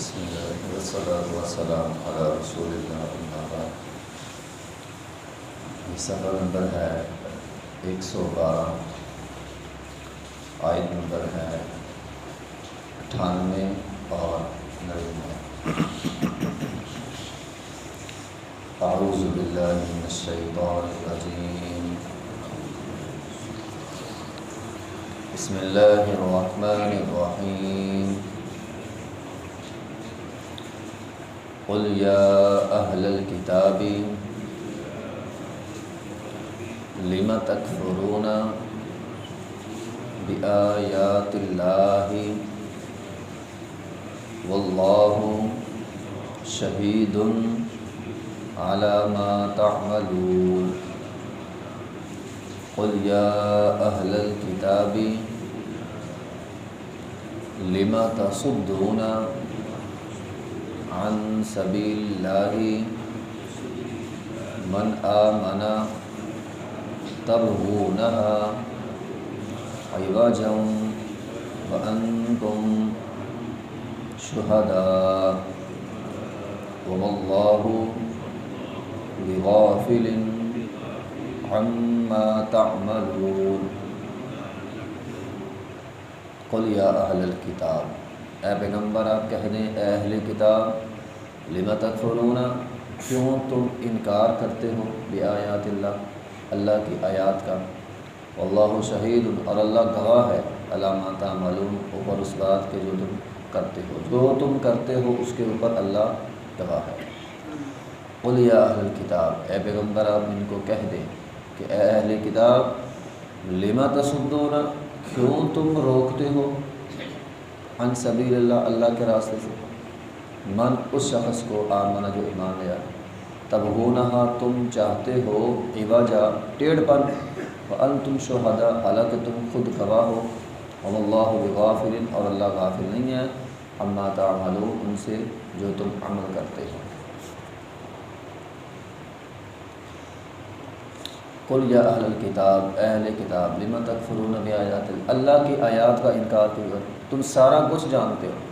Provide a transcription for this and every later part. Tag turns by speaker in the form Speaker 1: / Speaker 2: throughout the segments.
Speaker 1: بسم الله والصلاة والسلام على رسول الله أما بعد۔ یہ صفحہ نمبر ہے ایک سو بارہ۔ آیت نمبر ہے اٹھانوے اور نوے۔ اعوذ باللہ من الشیطان الرجیم۔ بسم اللہ الرحمن الرحیم۔ قل يا أهل الكتاب لم تكفرون بآيات الله والله شهيد على ما تعملون قل يا أهل الكتاب لم تصدون عن سبيل الله من آمن تبغونها عوجا وأنتم شهداء وما الله بغافل عما تعملون. قل یا اہل الکتاب اے پیغمبر آپ کہہ دیں اہل کتاب لما تکفرون کیوں تم انکار کرتے ہو بے آیات اللہ اللہ کی آیات کا؟ واللہ شہید اور اللہ گواہ ہے علامات معلوم اوپر اس بات کے جو تم کرتے ہو، جو تم کرتے ہو اس کے اوپر اللہ گواہ ہے۔ قل یا اہل کتاب، اے پیغمبر، آپ ان کو کہہ دیں کہ اے اہل کتاب لما تصدون؟ کیوں تم روکتے ہو؟ ان سبیل اللہ اللہ کے راستے سے۔ من اس شخص کو آمنا جو ایمان لیا تب گونہا تم چاہتے ہو عواجہ ٹیڑھ پن۔ ان تم شہدا، حالانکہ تم خود گواہ ہو۔ اور اللہ اور اللہ غافل نہیں ہے۔ اما تعملون، ان سے جو تم عمل کرتے ہو۔ قل یا اہل الکتاب اہل کتاب لما تکفرون بآیات اللہ اللہ کی آیات کا انکار کیوں تم سارا کچھ جانتے ہو۔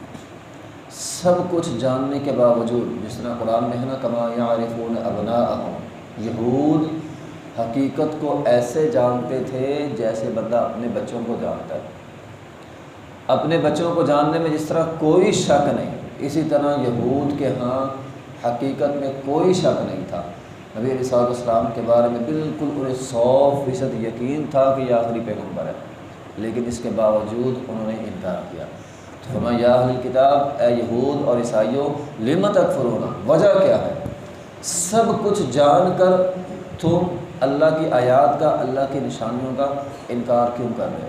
Speaker 1: سب کچھ جاننے کے باوجود، جس طرح قرآن میں ہے نا، کما یعرفون ابناءہم، یہود حقیقت کو ایسے جانتے تھے جیسے بندہ اپنے بچوں کو جانتا ہے۔ اپنے بچوں کو جاننے میں جس طرح کوئی شک نہیں، اسی طرح یہود کے ہاں حقیقت میں کوئی شک نہیں تھا۔ نبی علیہ السلام کے بارے میں بالکل انہیں سو فیصد یقین تھا کہ یہ آخری پیغمبر ہے، لیکن اس کے باوجود انہوں نے انکار کیا۔ تو فرمایا، یا اہل کتاب، اے یہود اور عیسائیوں لمت اکفر ہونا وجہ کیا ہے؟ سب کچھ جان کر تم اللہ کی آیات کا، اللہ کی نشانیوں کا انکار کیوں کر رہے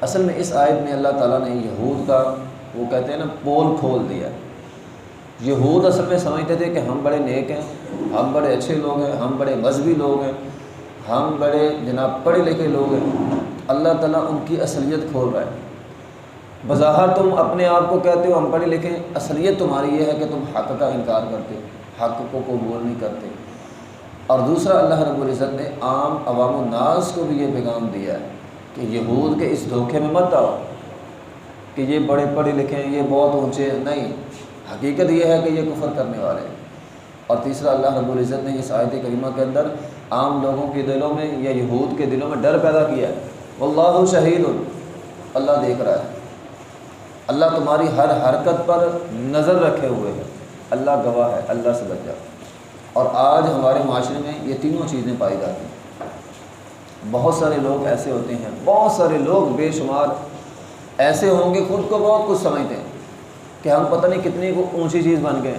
Speaker 1: اصل میں اس آیت میں اللہ تعالیٰ نے یہود کا، وہ کہتے ہیں نا، پول کھول دیا۔ یہود اصل میں سمجھتے تھے کہ ہم بڑے نیک ہیں، ہم بڑے اچھے لوگ ہیں، ہم بڑے مذہبی لوگ ہیں، ہم بڑے جناب پڑھے لکھے لوگ ہیں۔ اللہ تعالیٰ ان کی اصلیت کھول رہا ہے۔ بظاہر تم اپنے آپ کو کہتے ہو، ہم پڑھے لکھے اصلیت تمہاری یہ ہے کہ تم حق کا انکار کرتے ہو، حق کو قبول نہیں کرتے۔ اور دوسرا، اللہ رب العزت نے عام عوام الناس کو بھی یہ پیغام دیا ہے کہ یہود کے اس دھوکے میں مت آؤ کہ یہ بڑے پڑھے لکھے ہیں، یہ بہت اونچے نہیں، حقیقت یہ ہے کہ یہ کفر کرنے والے ہیں۔ اور تیسرا، اللہ رب العزت نے اس آیت کریمہ کے اندر عام لوگوں کے دلوں میں یا یہود کے دلوں میں ڈر پیدا کیا ہے۔ واللہ شہید، اللہ دیکھ رہا ہے۔ اللہ تمہاری ہر حرکت پر نظر رکھے ہوئے ہے اللہ گواہ ہے، اللہ سے بچ جا اور آج ہمارے معاشرے میں یہ تینوں چیزیں پائی جاتی ہیں۔ بہت سارے لوگ ایسے ہوتے ہیں، بہت سارے لوگ بے شمار ایسے ہوں گے، خود کو بہت کچھ سمجھتے ہیں کہ ہم پتہ نہیں کتنی کو اونچی چیز بن گئے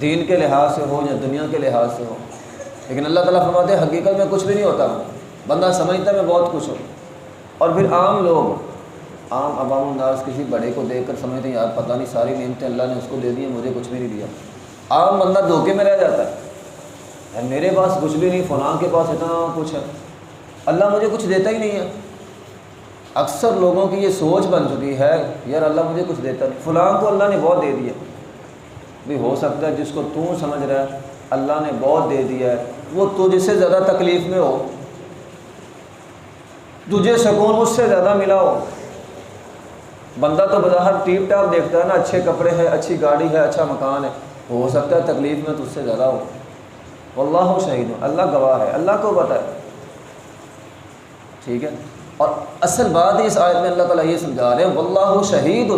Speaker 1: دین کے لحاظ سے ہو یا دنیا کے لحاظ سے ہو۔ لیکن اللہ تعالیٰ فرماتے ہیں، حقیقت میں کچھ بھی نہیں ہوتا۔ بندہ سمجھتا ہے میں بہت کچھ ہوں۔ اور پھر عام لوگ عام عوام الناس کسی بڑے کو دیکھ کر سمجھتے ہیں، یار پتہ نہیں، ساری نعمتیں اللہ نے اس کو دے دی ہیں، مجھے کچھ بھی نہیں دیا۔ عام بندہ دھوکے میں رہ جاتا ہے۔ میرے پاس کچھ بھی نہیں، فلاں کے پاس اتنا کچھ ہے۔ اللہ مجھے کچھ دیتا ہی نہیں ہے۔ اکثر لوگوں کی یہ سوچ بن چکی ہے، یار اللہ مجھے کچھ دیتا نہیں۔ فلاں کو اللہ نے بہت دے دیا۔ بھی ہو سکتا ہے جس کو تو سمجھ رہا ہے، اللہ نے بہت دے دیا ہے۔ وہ تجھ سے زیادہ تکلیف میں ہو۔ تجھے سکون اس سے زیادہ ملا ہو۔ بندہ تو بظاہر ٹیپ ٹاپ دیکھتا ہے نا، اچھے کپڑے ہیں، اچھی گاڑی ہے اچھا مکان ہے۔ ہو سکتا ہے تکلیف میں تو اس سے زیادہ ہو۔ واللہ شہید اللہ گواہ ہے۔ اللہ کو پتہ ہے۔ ٹھیک ہے۔ اور اصل بات اس آیت میں اللہ تعالیٰ یہ سمجھا رہے ہیں، واللہ شہید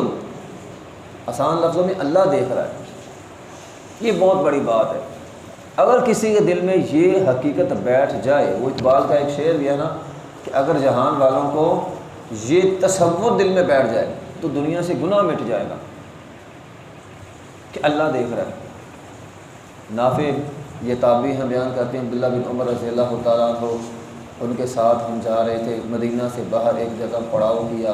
Speaker 1: آسان لفظوں میں اللہ دیکھ رہا ہے۔ یہ بہت بڑی بات ہے۔ اگر کسی کے دل میں یہ حقیقت بیٹھ جائے، وہ اقبال کا ایک شعر بھی ہے نا، کہ اگر جہان والوں کو یہ تصور دل میں بیٹھ جائے تو دنیا سے گناہ مٹ جائے گا کہ اللہ دیکھ رہا ہے۔ نافع یہ تابعی ہیں بیان کرتے ہیں، عبداللہ بن عمر رضی اللہ تعالیٰ ہو ان کے ساتھ ہم جا رہے تھے مدینہ سے باہر، ایک جگہ پڑاؤ کیا۔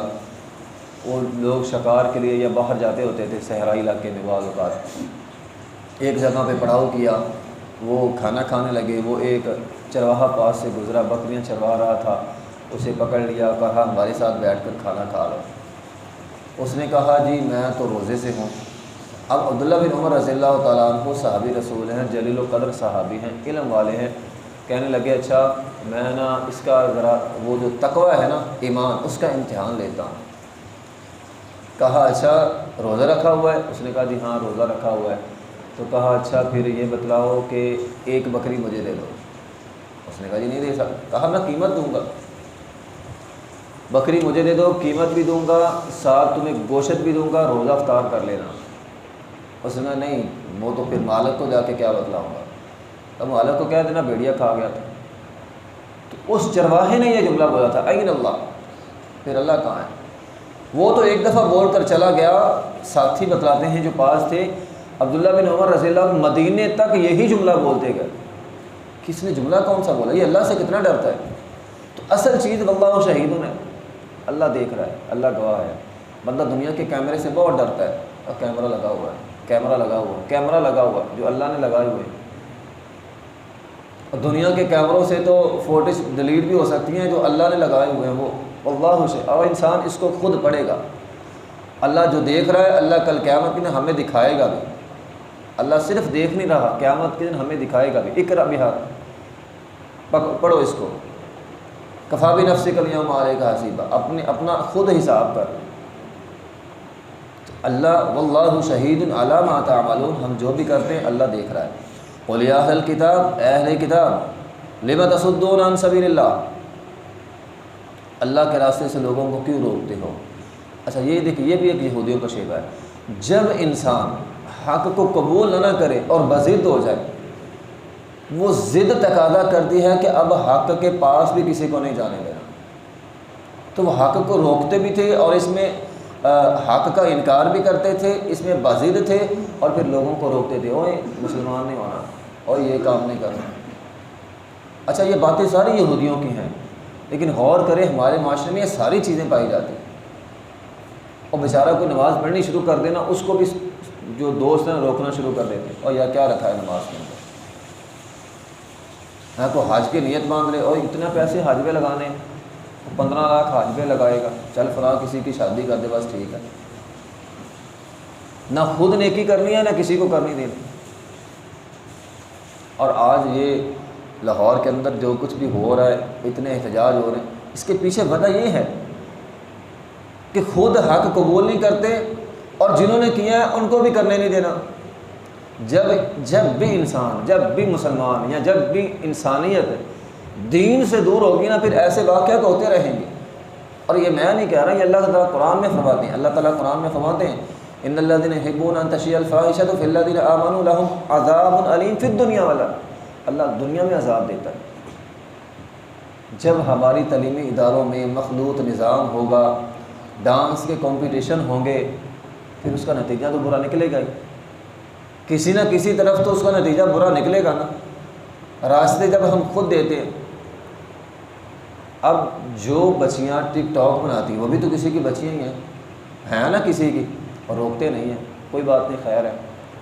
Speaker 1: وہ لوگ شکار کے لیے یا باہر جاتے ہوتے تھے، صحرائی علاقے میں بعض اوقات۔ ایک جگہ پہ پڑاؤ کیا، وہ کھانا کھانے لگے۔ وہ ایک چرواہا پاس سے گزرا، بکریاں چروا رہا تھا، اسے پکڑ لیا، کہا ہمارے ساتھ بیٹھ کر کھانا کھا لو۔ اس نے کہا جی میں تو روزے سے ہوں. اب عبداللہ بن عمر رضی اللہ تعالیٰ عنہ صحابی رسول ہیں، جلیل و قدر صحابی ہیں، علم والے ہیں۔ کہنے لگے اچھا میں نا اس کا ذرا وہ جو تقوی ہے نا، ایمان، اس کا امتحان لیتا ہوں. کہا اچھا روزہ رکھا ہوا ہے؟ اس نے کہا جی ہاں روزہ رکھا ہوا ہے۔ تو کہا اچھا پھر یہ بتلاؤ کہ ایک بکری مجھے دے دو۔ اس نے کہا جی نہیں دے سکتا۔ کہا، میں قیمت دوں گا۔ بکری مجھے دے دو، قیمت بھی دوں گا، ساتھ تمہیں گوشت بھی دوں گا، روزہ افطار کر لینا۔ اس نے نہیں وہ تو پھر مالک کو جا کے کیا بتلاؤں گا؟ اب مالک کو کہہ دینا بیڑیا کھا گیا تھا۔ تو اس چرواہے نے یہ جملہ بولا تھا عین اللہ، پھر اللہ کہاں ہے؟ وہ تو ایک دفعہ بول کر چلا گیا۔ ساتھی بتلاتے ہیں جو پاس تھے، عبداللہ بن عمر رضی اللہ مدینے تک یہی جملہ بولتے گئے۔ کس نے جملہ کون سا بولا؟ یہ اللہ سے کتنا ڈرتا ہے۔ تو اصل چیز واللہ شہیدوں نے اللہ دیکھ رہا ہے، اللہ گواہ ہے۔ بندہ دنیا کے کیمرے سے بہت ڈرتا ہے۔ اور کیمرہ لگا ہوا ہے، کیمرہ لگا ہوا ہے، کیمرہ لگا ہوا ہے، جو اللہ نے لگائے ہوئے۔ اور دنیا کے کیمروں سے تو فوٹیج ڈیلیٹ بھی ہو سکتی ہیں، جو اللہ نے لگائے ہوئے ہیں وہ۔ اللہ سے۔ اور انسان اس کو خود پڑھے گا۔ اللہ جو دیکھ رہا ہے، اللہ کل قیامت کے دن ہمیں دکھائے گا بھی۔ اللہ صرف دیکھ نہیں رہا، قیامت کے دن ہمیں دکھائے گا بھی۔ اکرا بہار پڑھو اس کو۔ کفابی نفس کلیاں مارے کا حسیبہ اپنے اپنا خود حساب کر اللہ واللہ شہید العلامہ تعملون، ہم جو بھی کرتے ہیں اللہ دیکھ رہا ہے۔ بولیا اہل کتاب اہل کتاب لبت تصدون عن سبیل اللہ؟ اللہ کے راستے سے لوگوں کو کیوں روکتے ہو؟ اچھا یہ دیکھیں یہ بھی ایک یہودیوں کا شیبہ ہے۔ جب انسان حق کو قبول نہ کرے اور بزد ہو جائے وہ ضد تقاضا کرتی ہے کہ اب حق کے پاس بھی کسی کو نہیں جانے دینا۔ تو وہ حق کو روکتے بھی تھے اور اس میں حق کا انکار بھی کرتے تھے، اس میں بازد تھے اور پھر لوگوں کو روکتے تھے اوہ مسلمان نہیں ہونا اور یہ کام نہیں کرنا۔ اچھا یہ باتیں ساری یہودیوں کی ہیں، لیکن غور کرے ہمارے معاشرے میں یہ ساری چیزیں پائی جاتی ہیں۔ اور بیچارہ کوئی نماز پڑھنی شروع کر دینا، اس کو بھی جو دوست ہیں روکنا شروع کر دیتے اور یا کیا رکھا ہے نماز کے اندر؟ میں کو حج کی نیت باندھ رہے اور اتنے پیسے حج پہ لگانے، پندرہ لاکھ حج پہ لگائے گا۔ چل فلاں کسی کی شادی کر دے، بس ٹھیک ہے۔ نہ خود نیکی کرنی ہے، نہ کسی کو کرنی دینی اور آج یہ لاہور کے اندر جو کچھ بھی ہو رہا ہے، اتنے احتجاج ہو رہے ہیں۔ اس کے پیچھے وجہ یہ ہے کہ خود حق قبول نہیں کرتے اور جنہوں نے کیا ہے، ان کو بھی کرنے نہیں دینا۔ جب جب بھی انسان، جب بھی مسلمان یا جب بھی انسانیت دین سے دور ہوگی نا، پھر ایسے واقعات ہوتے رہیں گے۔ اور یہ میں نہیں کہہ رہا، یہ اللہ تعالیٰ قرآن میں فرماتے ہیں۔ اللہ تعالیٰ قرآن میں فرماتے ہیں، ان اللہ دن حبون تشی الفاحشہ تو اللہ دن امن الحم عذاب العلیم پھر دنیا والا اللہ دنیا میں عذاب دیتا ہے۔ جب ہماری تعلیمی اداروں میں مخلوط نظام ہوگا، ڈانس کے کمپٹیشن ہوں گے، پھر اس کا نتیجہ تو برا نکلے گا ہی۔ کسی نہ کسی طرف تو اس کا نتیجہ برا نکلے گا نا۔ راستے جب ہم خود دیتے ہیں۔ اب جو بچیاں ٹک ٹاک بناتی وہ بھی تو کسی کی بچیاں ہی ہیں۔ ہیں نا کسی کی؟ اور روکتے نہیں ہیں۔ کوئی بات نہیں، خیر ہے۔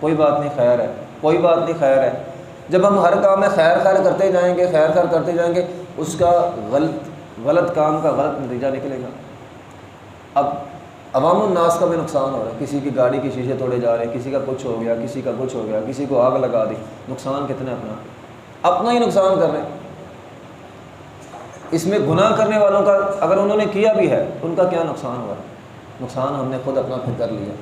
Speaker 1: کوئی بات نہیں، خیر ہے۔ کوئی بات نہیں، خیر ہے۔ جب ہم ہر کام میں خیر خیر کرتے جائیں گے، خیر خیر کرتے جائیں گے، اس کا غلط غلط کام کا غلط نتیجہ نکلے گا۔ اب عوام الناس کا بھی نقصان ہو رہا ہے۔ کسی کی گاڑی کی شیشے توڑے جا رہے ہیں، کسی کا کچھ ہو گیا، کسی کا کچھ ہو گیا، کسی کو آگ لگا دی۔ نقصان کتنے اپنا؟ اپنا ہی نقصان کر رہے ہیں۔ اس میں گناہ کرنے والوں کا اگر انہوں نے کیا بھی ہے، ان کا کیا نقصان ہوا نقصان ہم نے خود اپنا پھر کر لیا۔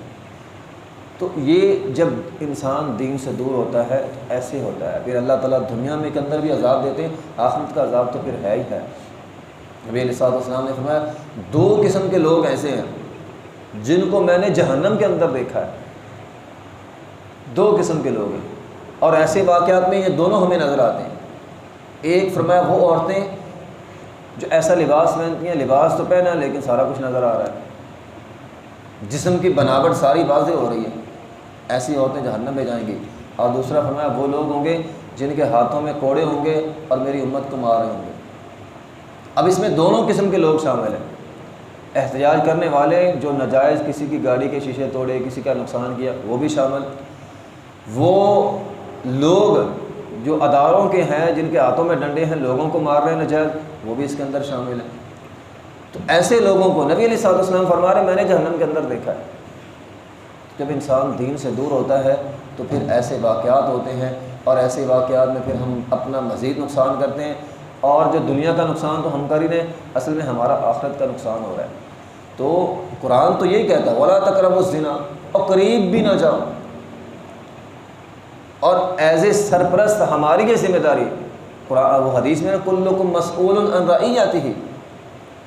Speaker 1: تو یہ جب انسان دین سے دور ہوتا ہے، تو ایسے ہوتا ہے۔ پھر اللہ تعالیٰ دنیا میں کے اندر بھی عذاب دیتے ہیں، آخرت کا عذاب تو پھر ہے ہی ہے۔ نبی علیہ السلام نے فرمایا، دو قسم کے لوگ ایسے ہیں۔ جن کو میں نے جہنم کے اندر دیکھا ہے، دو قسم کے لوگ ہیں۔ اور ایسے واقعات میں یہ دونوں ہمیں نظر آتے ہیں۔ ایک فرمایا وہ عورتیں جو ایسا لباس پہنتی ہیں، لباس تو پہنا لیکن سارا کچھ نظر آ رہا ہے۔ جسم کی بناوٹ ساری واضح ہو رہی ہے۔ ایسی عورتیں جہنم میں جائیں گی۔ اور دوسرا فرمایا وہ لوگ ہوں گے جن کے ہاتھوں میں کوڑے ہوں گے اور میری امت کو مار رہے ہوں گے۔ اب اس میں دونوں قسم کے لوگ شامل ہیں۔ احتجاج کرنے والے جو ناجائز کسی کی گاڑی کے شیشے توڑے، کسی کا نقصان کیا، وہ بھی شامل۔ وہ لوگ جو اداروں کے ہیں، جن کے ہاتھوں میں ڈنڈے ہیں، لوگوں کو مار رہے ہیں نجائز وہ بھی اس کے اندر شامل ہیں۔ تو ایسے لوگوں کو نبی علیہ صاحب السلام فرما رہے میں نے جہنم کے اندر دیکھا ہے۔ جب انسان دین سے دور ہوتا ہے، تو پھر ایسے واقعات ہوتے ہیں اور ایسے واقعات میں پھر ہم اپنا مزید نقصان کرتے ہیں۔ اور جو دنیا کا نقصان تو ہم کر ہی رہے ہیں، اصل میں ہمارا آخرت کا نقصان ہو رہا ہے۔ تو قرآن تو یہی کہتا ہے، ولا تقرب الزنا، اور قریب بھی نہ جاؤ۔ اور ایز اے سرپرست ہماری یہ ذمہ داری، قرآن، وہ حدیث میں کل کو مسعول الرائی آتی ہی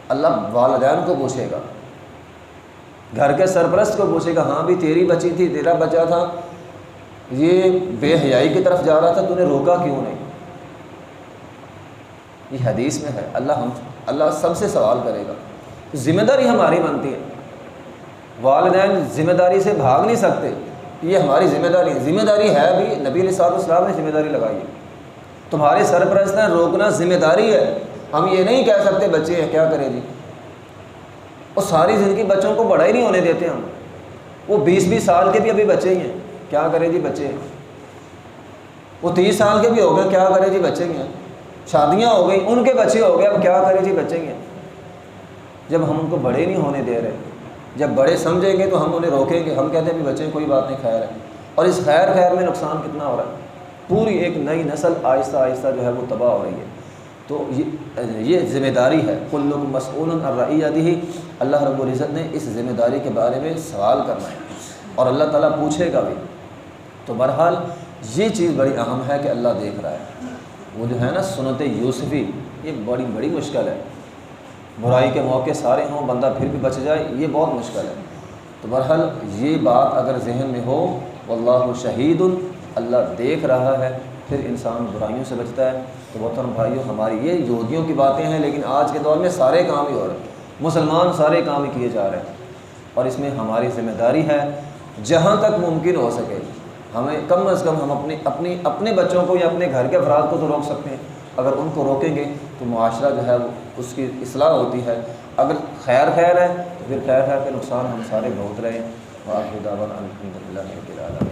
Speaker 1: اللہ والدین کو پوچھے گا، گھر کے سرپرست کو پوچھے گا ہاں بھی تیری بچی تھی، تیرا بچہ تھا، یہ بے حیائی کی طرف جا رہا تھا تو نے روکا کیوں نہیں؟ یہ حدیث میں ہے، اللہ ہم، اللہ سب سے سوال کرے گا۔ ذمہ داری ہماری بنتی ہے۔ والدین ذمہ داری سے بھاگ نہیں سکتے۔ یہ ہماری ذمہ داری ہے۔ ذمہ داری ہے بھی۔ نبی علیہ صاحب السلام نے ذمہ داری لگائی ہے۔ تمہارے سرپرست نے روکنا ذمہ داری ہے۔ ہم یہ نہیں کہہ سکتے بچے ہیں کیا کریں جی۔ وہ ساری زندگی بچوں کو بڑا ہی نہیں ہونے دیتے ہم۔ وہ بیس بیس سال کے بھی ابھی بچے ہی ہیں۔ کیا کریں جی بچے؟ ہیں وہ تیس سال کے بھی ہو گئے، کیا کریں جی بچے ہی ہیں؟ شادیاں ہو گئی ان کے بچے ہو گئے، اب کیا کریں جی بچے ہی ہیں؟ جب ہم ان کو بڑے نہیں ہونے دے رہے، جب بڑے سمجھیں گے تو ہم انہیں روکیں گے، ہم کہتے ہیں کہ بچے، کوئی بات نہیں، خیر ہے۔ اور اس خیر خیر میں نقصان کتنا ہو رہا ہے؟ پوری ایک نئی نسل آہستہ آہستہ جو ہے وہ تباہ ہو رہی ہے۔ تو یہ یہ ذمہ داری ہے۔ کل لوگ مسعول الرعیتی ہی اللہ رب العزت نے اس ذمہ داری کے بارے میں سوال کرنا ہے اور اللہ تعالیٰ پوچھے گا بھی۔ تو بہرحال یہ چیز بڑی اہم ہے کہ اللہ دیکھ رہا ہے۔ وہ جو ہے نا سنت یوسفی، یہ بڑی بڑی مشکل ہے۔ برائی کے موقع سارے ہوں، بندہ پھر بھی بچ جائے، یہ بہت مشکل ہے۔ تو بہرحال یہ بات اگر ذہن میں ہو، واللہ شہید، اللہ دیکھ رہا ہے، پھر انسان برائیوں سے بچتا ہے۔ تو محترم بھائیوں ہماری یہ یہودیوں کی باتیں ہیں، لیکن آج کے دور میں سارے کام ہی ہو رہے ہیں۔ مسلمان سارے کام ہی کیے جا رہے ہیں۔ اور اس میں ہماری ذمہ داری ہے، جہاں تک ممکن ہو سکے، ہمیں کم از کم ہم اپنے اپنی اپنے بچوں کو یا اپنے گھر کے افراد کو تو روک سکتے ہیں۔ اگر ان کو روکیں گے تو معاشرہ جو ہے اس کی اصلاح ہوتی ہے۔ اگر خیر خیر ہے تو پھر خیر خیر کے نقصان ہم سارے بہت رہے ہیں۔ واقع الحمد للہ